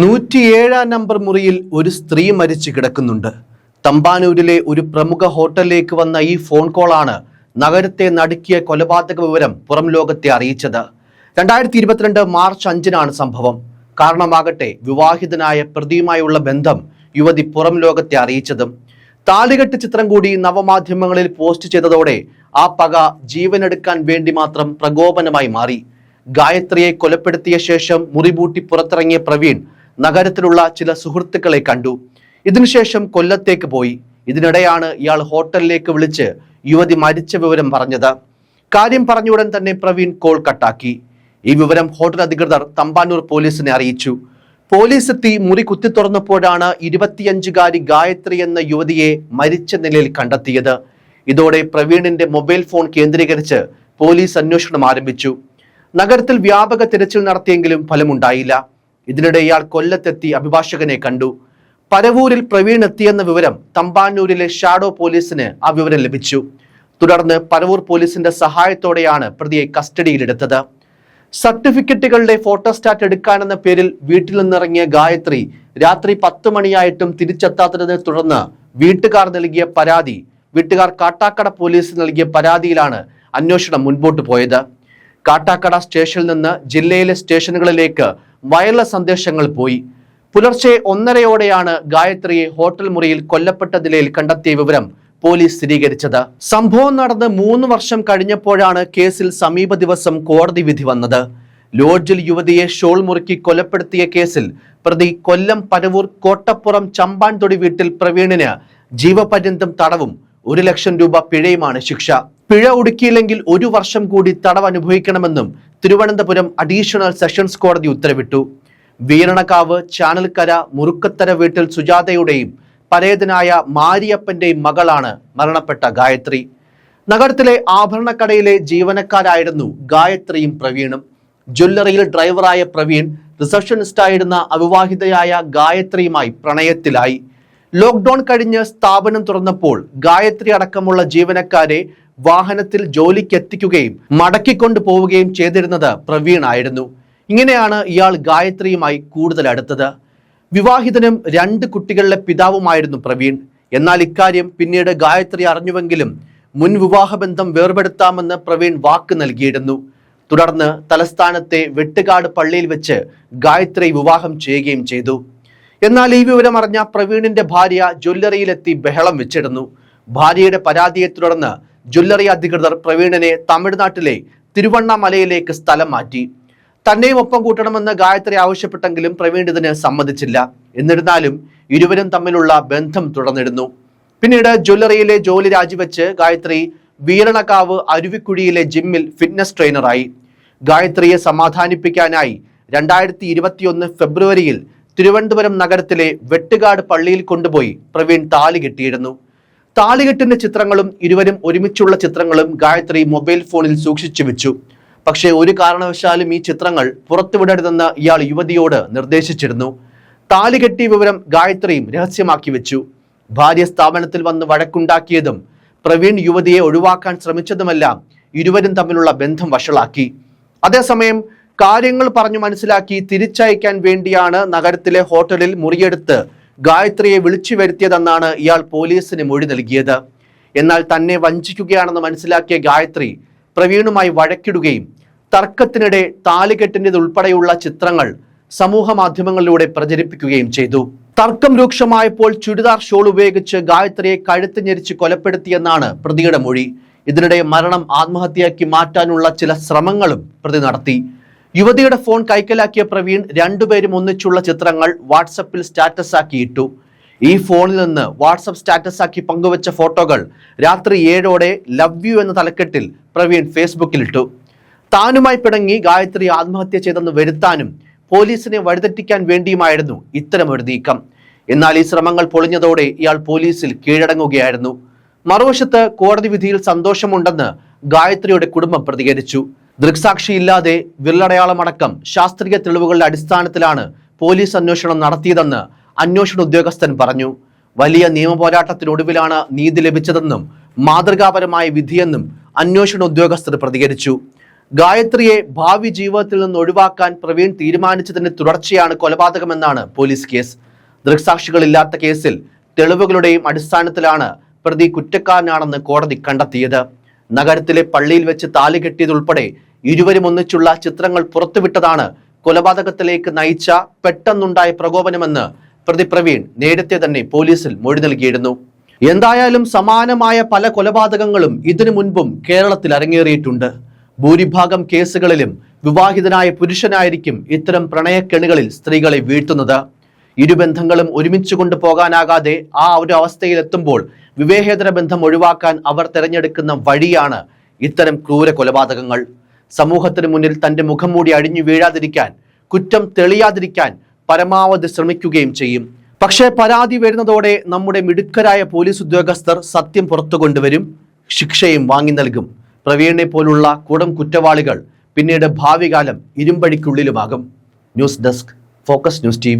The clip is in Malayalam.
നൂറ്റിയേഴാം നമ്പർ മുറിയിൽ ഒരു സ്ത്രീ മരിച്ചു കിടക്കുന്നുണ്ട്. തമ്പാനൂരിലെ ഒരു പ്രമുഖ ഹോട്ടലിലേക്ക് വന്ന ഈ ഫോൺ കോളാണ് നഗരത്തെ നടുക്കിയ കൊലപാതക വിവരം പുറം ലോകത്തെ അറിയിച്ചത്. രണ്ടായിരത്തി ഇരുപത്തിരണ്ട് മാർച്ച് അഞ്ചിനാണ് സംഭവം. കാരണമാകട്ടെ വിവാഹിതനായ പ്രതിയുമായുള്ള ബന്ധം യുവതി പുറം ലോകത്തെ അറിയിച്ചതും. താലികെട്ട് ചിത്രം കൂടി നവമാധ്യമങ്ങളിൽ പോസ്റ്റ് ചെയ്തതോടെ ആ പക ജീവനെടുക്കാൻ വേണ്ടി മാത്രം പ്രകോപനമായി മാറി. ഗായത്രിയെ കൊലപ്പെടുത്തിയ ശേഷം മുറിപൂട്ടി പുറത്തിറങ്ങിയ പ്രവീൺ നഗരത്തിലുള്ള ചില സുഹൃത്തുക്കളെ കണ്ടു. ഇതിനുശേഷം കൊല്ലത്തേക്ക് പോയി. ഇതിനിടെയാണ് ഇയാൾ ഹോട്ടലിലേക്ക് വിളിച്ച് യുവതി മരിച്ച വിവരം പറഞ്ഞത്. കാര്യം പറഞ്ഞുടൻ തന്നെ പ്രവീൺ കോൾ കട്ടാക്കി. ഈ വിവരം ഹോട്ടൽ അധികൃതർ തമ്പാനൂർ പോലീസിനെ അറിയിച്ചു. പോലീസ് എത്തി മുറി കുത്തി തുറന്നപ്പോഴാണ് ഇരുപത്തിയഞ്ചുകാരി ഗായത്രി എന്ന യുവതിയെ മരിച്ച നിലയിൽ കണ്ടെത്തിയത്. ഇതോടെ പ്രവീണിന്റെ മൊബൈൽ ഫോൺ കേന്ദ്രീകരിച്ച് പോലീസ് അന്വേഷണം ആരംഭിച്ചു. നഗരത്തിൽ വ്യാപക തിരച്ചിൽ നടത്തിയെങ്കിലും ഫലമുണ്ടായില്ല. ഇതിനിടെ ഇയാൾ കൊല്ലത്തെത്തി അഭിഭാഷകനെ കണ്ടു. പരവൂരിൽ പ്രവീൺ എത്തിയെന്ന വിവരം തമ്പാനൂരിലെ ഷാഡോ പോലീസിന് ആ വിവരം ലഭിച്ചു. തുടർന്ന് പരവൂർ പോലീസിന്റെ സഹായത്തോടെയാണ് പ്രതിയെ കസ്റ്റഡിയിലെടുത്തത്. സർട്ടിഫിക്കറ്റുകളുടെ ഫോട്ടോസ്റ്റാറ്റ് എടുക്കാനെന്ന പേരിൽ വീട്ടിൽ നിന്നിറങ്ങിയ ഗായത്രി രാത്രി പത്ത് മണിയായിട്ടും തിരിച്ചെത്താത്തതിനെ തുടർന്ന് വീട്ടുകാർ നൽകിയ പരാതി വീട്ടുകാർ കാട്ടാക്കട പോലീസ് നൽകിയ പരാതിയിലാണ് അന്വേഷണം മുൻപോട്ട് പോയത്. കാട്ടാക്കട സ്റ്റേഷനിൽ നിന്ന് ജില്ലയിലെ സ്റ്റേഷനുകളിലേക്ക് വയർലെസ് സന്ദേശങ്ങൾ പോയി. പുലർച്ചെ ഒന്നരയോടെയാണ് ഗായത്രിയെ ഹോട്ടൽ മുറിയിൽ കൊല്ലപ്പെട്ട നിലയിൽ കണ്ടെത്തിയ വിവരം പോലീസ് സ്ഥിരീകരിച്ചത്. സംഭവം നടന്ന് മൂന്ന് വർഷം കഴിഞ്ഞപ്പോഴാണ് കേസിൽ സമീപ ദിവസം കോടതി വിധി വന്നത്. ലോഡ്ജിൽ യുവതിയെ ഷോൾ മുറുക്കി കൊലപ്പെടുത്തിയ കേസിൽ പ്രതി കൊല്ലം പരവൂർ കോട്ടപ്പുറം ചമ്പാൻതൊടി വീട്ടിൽ പ്രവീണിന് ജീവപര്യന്തം തടവും ഒരു ലക്ഷം രൂപ പിഴയുമാണ് ശിക്ഷ. പിഴ ഒടുക്കിയില്ലെങ്കിൽ ഒരു വർഷം കൂടി തടവ് അനുഭവിക്കണമെന്നും തിരുവനന്തപുരം അഡീഷണൽ സെഷൻസ് കോടതി ഉത്തരവിട്ടു. വീരണക്കാവ് ചാനൽക്കര മുറുക്കത്തര വീട്ടിൽ സുജാതയുടെയും പരേതനായ മാരിയപ്പന്റെയും മകളാണ് മരണപ്പെട്ട ഗായത്രി. നഗരത്തിലെ ആഭരണക്കടയിലെ ജീവനക്കാരായിരുന്നു ഗായത്രിയും പ്രവീണും. ജ്വല്ലറിയിൽ ഡ്രൈവറായ പ്രവീൺ റിസപ്ഷനിസ്റ്റായിരുന്ന അവിവാഹിതയായ ഗായത്രിയുമായി പ്രണയത്തിലായി. ലോക്ക്ഡൌൺ കഴിഞ്ഞ് സ്ഥാപനം തുറന്നപ്പോൾ ഗായത്രി അടക്കമുള്ള ജീവനക്കാരെ വാഹനത്തിൽ ജോലിക്ക് എത്തിക്കുകയും മടക്കിക്കൊണ്ടു പോവുകയും ചെയ്തിരുന്നത് പ്രവീൺ ആയിരുന്നു ഇങ്ങനെയാണ് ഇയാൾ ഗായത്രിയുമായി കൂടുതൽ അടുത്തത്. വിവാഹിതനും രണ്ട് കുട്ടികളുടെ പിതാവുമായിരുന്നു പ്രവീൺ. എന്നാൽ ഇക്കാര്യം പിന്നീട് ഗായത്രി അറിഞ്ഞുവെങ്കിലും മുൻ വിവാഹബന്ധം വേർപെടുത്താമെന്ന് പ്രവീൺ വാക്ക് നൽകിയിരുന്നു. തുടർന്ന് തലസ്ഥാനത്തെ വെട്ടുകാട് പള്ളിയിൽ വെച്ച് ഗായത്രി വിവാഹം ചെയ്യുകയും ചെയ്തു. എന്നാൽ ഈ വിവരം അറിഞ്ഞ പ്രവീണിന്റെ ഭാര്യ ജ്വല്ലറിയിലെത്തി ബഹളം വെച്ചിടുന്നു. ഭാര്യയുടെ പരാതിയെ തുടർന്ന് ജ്വല്ലറി അധികൃതർ പ്രവീണിനെ തമിഴ്നാട്ടിലെ തിരുവണ്ണാമലയിലേക്ക് സ്ഥലം മാറ്റി. തന്നെയും ഒപ്പം കൂട്ടണമെന്ന് ഗായത്രി ആവശ്യപ്പെട്ടെങ്കിലും പ്രവീൺ ഇതിന് സമ്മതിച്ചില്ല. എന്നിരുന്നാലും ഇരുവരും തമ്മിലുള്ള ബന്ധം തുടർന്നിരുന്നു പിന്നീട് ജ്വല്ലറിയിലെ ജോലി രാജിവെച്ച് ഗായത്രി വീരണക്കാവ് അരുവിക്കുഴിയിലെ ജിമ്മിൽ ഫിറ്റ്നസ് ട്രെയിനറായി. ഗായത്രിയെ സമാധാനിപ്പിക്കാനായി രണ്ടായിരത്തി ഇരുപത്തിയൊന്ന് ഫെബ്രുവരിയിൽ തിരുവനന്തപുരം നഗരത്തിലെ വെട്ടുകാട് പള്ളിയിൽ കൊണ്ടുപോയി പ്രവീൺ താലി കെട്ടിയിരുന്നു. താലികെട്ടിന്റെ ചിത്രങ്ങളും ഇരുവരും ഒരുമിച്ചുള്ള ചിത്രങ്ങളും ഗായത്രി മൊബൈൽ ഫോണിൽ സൂക്ഷിച്ചു വെച്ചു. പക്ഷേ ഒരു കാരണവശാലും ഈ ചിത്രങ്ങൾ പുറത്തുവിടരുതെന്ന് ഇയാൾ യുവതിയോട് നിർദ്ദേശിച്ചിരുന്നു. താലി കെട്ടിയ വിവരം ഗായത്രിയും രഹസ്യമാക്കി വെച്ചു. ഭാര്യ സ്ഥാപനത്തിൽ വന്ന് വഴക്കുണ്ടാക്കിയതും പ്രവീൺ യുവതിയെ ഒഴിവാക്കാൻ ശ്രമിച്ചതുമെല്ലാം ഇരുവരും തമ്മിലുള്ള ബന്ധം വഷളാക്കി. അതേസമയം കാര്യങ്ങൾ പറഞ്ഞു മനസ്സിലാക്കി തിരിച്ചയക്കാൻ വേണ്ടിയാണ് നഗരത്തിലെ ഹോട്ടലിൽ മുറിയെടുത്ത് ഗായത്രിയെ വിളിച്ചു വരുത്തിയതെന്നാണ് ഇയാൾ പോലീസിന് മൊഴി നൽകിയത്. എന്നാൽ തന്നെ വഞ്ചിക്കുകയാണെന്ന് മനസ്സിലാക്കിയ ഗായത്രി പ്രവീണുമായി വഴക്കിടുകയും തർക്കത്തിനിടെ താലികെട്ടിന്റെതുൾപ്പെടെയുള്ള ചിത്രങ്ങൾ സമൂഹ മാധ്യമങ്ങളിലൂടെ പ്രചരിപ്പിക്കുകയും ചെയ്തു. തർക്കം രൂക്ഷമായപ്പോൾ ചുരിദാർ ഷോൾ ഉപയോഗിച്ച് ഗായത്രിയെ കഴുത്ത് ഞെരിച്ച് കൊലപ്പെടുത്തിയെന്നാണ് പ്രതിയുടെ മൊഴി. ഇതിനിടെ മരണം ആത്മഹത്യയാക്കി മാറ്റാനുള്ള ചില ശ്രമങ്ങളും പ്രതി നടത്തി. യുവതിയുടെ ഫോൺ കൈക്കലാക്കിയ പ്രവീൺ രണ്ടുപേരും ഒന്നിച്ചുള്ള ചിത്രങ്ങൾ വാട്സപ്പിൽ സ്റ്റാറ്റസ് ആക്കി ഇട്ടു ഈ ഫോണിൽ നിന്ന് വാട്സപ്പ് സ്റ്റാറ്റസ് ആക്കി പങ്കുവച്ച ഫോട്ടോകൾ രാത്രി ഏഴോടെ ലവ് യു എന്ന തലക്കെട്ടിൽ പ്രവീൺ ഫേസ്ബുക്കിലിട്ടു. താനുമായി പിണങ്ങി ഗായത്രി ആത്മഹത്യ ചെയ്തെന്ന് വരുത്താനും പോലീസിനെ വഴിതെറ്റിക്കാൻ വേണ്ടിയുമായിരുന്നു ഇത്തരമൊരു നീക്കം. എന്നാൽ ഈ ശ്രമങ്ങൾ പൊളിഞ്ഞതോടെ ഇയാൾ പോലീസിൽ കീഴടങ്ങുകയായിരുന്നു. മറുവശത്ത് കോടതി വിധിയിൽ സന്തോഷമുണ്ടെന്ന് ഗായത്രിയുടെ കുടുംബം പ്രതികരിച്ചു. ദൃക്സാക്ഷിയില്ലാതെ വിരലടയാളമടക്കം ശാസ്ത്രീയ തെളിവുകളുടെ അടിസ്ഥാനത്തിലാണ് പോലീസ് അന്വേഷണം നടത്തിയതെന്ന് അന്വേഷണ ഉദ്യോഗസ്ഥൻ പറഞ്ഞു. വലിയ നിയമ പോരാട്ടത്തിനൊടുവിലാണ് നീതി ലഭിച്ചതെന്നും മാതൃകാപരമായ വിധിയെന്നും അന്വേഷണ ഉദ്യോഗസ്ഥർ പ്രതികരിച്ചു. ഗായത്രിയെ ഭാവി ജീവിതത്തിൽ നിന്ന് ഒഴിവാക്കാൻ പ്രവീൺ തീരുമാനിച്ചതിന്റെ തുടർച്ചയാണ് കൊലപാതകമെന്നാണ് പോലീസ് കേസ്. ദൃക്സാക്ഷികളില്ലാത്ത കേസിൽ തെളിവുകളുടെയും അടിസ്ഥാനത്തിലാണ് പ്രതി കുറ്റക്കാരനാണെന്ന് കോടതി കണ്ടെത്തിയത്. നഗരത്തിലെ പള്ളിയിൽ വെച്ച് താലി കെട്ടിയതുൾപ്പെടെ ഇരുവരും ഒന്നിച്ചുള്ള ചിത്രങ്ങൾ പുറത്തുവിട്ടതാണ് കൊലപാതകത്തിലേക്ക് നയിച്ച പെട്ടെന്നുണ്ടായ പ്രകോപനമെന്ന് പ്രതി പ്രവീൺ നേരത്തെ തന്നെ പോലീസിൽ മൊഴി നൽകിയിരുന്നു. എന്തായാലും സമാനമായ പല കൊലപാതകങ്ങളും ഇതിനു മുൻപും കേരളത്തിൽ അരങ്ങേറിയിട്ടുണ്ട്. ഭൂരിഭാഗം കേസുകളിലും വിവാഹിതനായ പുരുഷനായിരിക്കും ഇത്തരം പ്രണയക്കെണികളിൽ സ്ത്രീകളെ വീഴ്ത്തുന്നത്. ഇരുബന്ധങ്ങളും ഒരുമിച്ച് കൊണ്ടുപോകാനാകാതെ ആ ഒരു അവസ്ഥയിലെത്തുമ്പോൾ വിവേഹേതര ബന്ധം ഒഴിവാക്കാൻ അവർ തിരഞ്ഞെടുക്കുന്ന വഴിയാണ് ഇത്തരം ക്രൂര കൊലപാതകങ്ങൾ. സമൂഹത്തിന് മുന്നിൽ തന്റെ മുഖം മൂടി അഴിഞ്ഞു വീഴാതിരിക്കാൻ കുറ്റം തെളിയാതിരിക്കാൻ പരമാവധി ശ്രമിക്കുകയും ചെയ്യും. പക്ഷേ പരാതി വരുന്നതോടെ നമ്മുടെ മിടുക്കരായ പോലീസ് ഉദ്യോഗസ്ഥർ സത്യം പുറത്തു കൊണ്ടുവരും ശിക്ഷയും വാങ്ങി നൽകും. പ്രവീണിനെ പോലുള്ള കൂടം കുറ്റവാളികൾ പിന്നീട് ഭാവികാലം ഇരുമ്പടിക്കുള്ളിലുമാകും. News desk focus news T